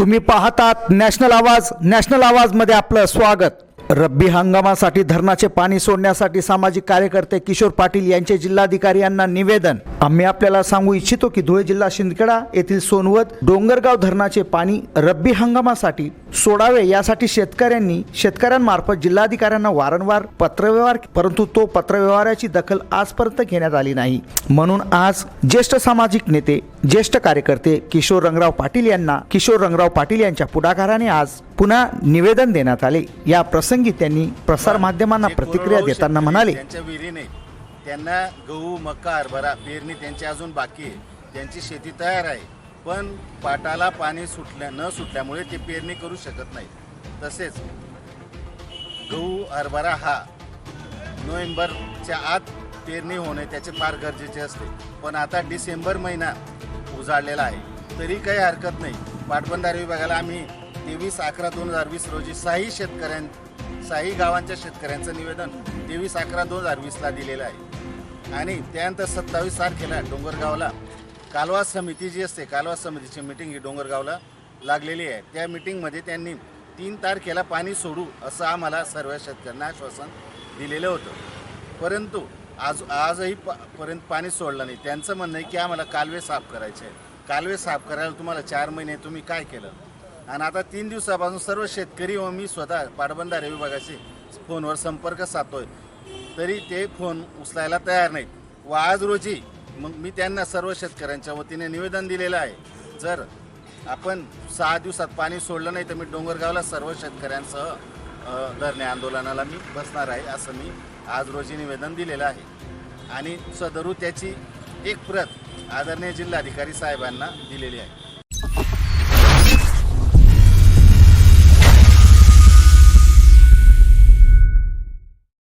तुम्ही पाहतात नॅशनल आवाज नॅशनल आवाजमध्ये आपलं स्वागत. रब्बी हंगामासाठी धरणाचे पाणी सोडण्यासाठी सामाजिक कार्यकर्ते किशोर पाटील यांचे जिल्हाधिकारी यांना निवेदन. आम्ही आपल्याला सांगू इच्छितो की धुळे जिल्हा शिंदखेडा येथील सोनवत डोंगरगाव धरणाचे पाणी रब्बी हंगामासाठी सोडावे यासाठी शेतकऱ्यांनी शेतकऱ्यांमार्फत जिल्हाधिकाऱ्यांना वारंवार पत्रव्यवहार परंतु तो पत्रव्यवहाराची दखल आजपर्यंत घेण्यात आली नाही. म्हणून आज ज्येष्ठ सामाजिक नेते ज्येष्ठ कार्यकर्ते किशोर रंगराव पाटील यांना किशोर रंगराव पाटील यांच्या पुढाकाराने आज पुन्हा निवेदन देण्यात आले. या प्रसंगी त्यांनी प्रसार माध्यमांना जे प्रतिक्रिया देताना म्हणाले. त्यांच्या विहिरीने त्यांना गहू मका हरभरा पेरणी त्यांची अजून बाकी आहे. त्यांची शेती तयार आहे पण पाटाला पाणी सुटल्या न सुटल्यामुळे ते पेरणी करू शकत नाही तसेच गहू हरभरा हा नोव्हेंबरच्या आत पेरणी होणे त्याचे फार गरजेचे असते. पण आता डिसेंबर महिना उजाडलेला आहे. तरी काही हरकत नाही. पाटबंधारे विभागाला आम्ही तेवीस अकरा दोन हजार वीस रोजी साही शेतकऱ्यां साही गावांच्या शेतकऱ्यांचं निवेदन तेवीस अकरा दोन हजार वीसला दिलेलं आहे. आणि त्यानंतर सत्तावीस तारखेला डोंगरगावला कालवा समिती जी असते कालवा समितीची मिटिंग ही डोंगरगावला लागलेली आहे. त्या मिटिंगमध्ये त्यांनी तीन तारखेला पाणी सोडू असं आम्हाला सर्व शेतकऱ्यांना आश्वासन दिलेलं होतं. परंतु आज आजही प पर्यंत पाणी सोडलं नाही. त्यांचं म्हणणं आहे की आम्हाला कालवे साफ करायचे आहे कालवे साफ करायला तुम्हाला चार महिने तुम्ही काय केलं? आणि आता तीन दिवसापासून सर्व शेतकरी व मी स्वतः पाटबंधारे विभागाशी फोनवर संपर्क साधतोय. तरी ते फोन उचलायला तयार नाहीत. व आज रोजी मग मी त्यांना सर्व शेतकऱ्यांच्या वतीने निवेदन दिलेलं आहे. जर आपण सहा दिवसात पाणी सोडलं नाही तर मी डोंगरगावला सर्व शेतकऱ्यांसह धरणे आंदोलनाला मी बसणार आहे असं मी आज रोजी निवेदन दिलेलं आहे. आणि सदरू त्याची एक प्रत आदरणीय जिल्हाधिकारी साहेबांना दिलेली आहे.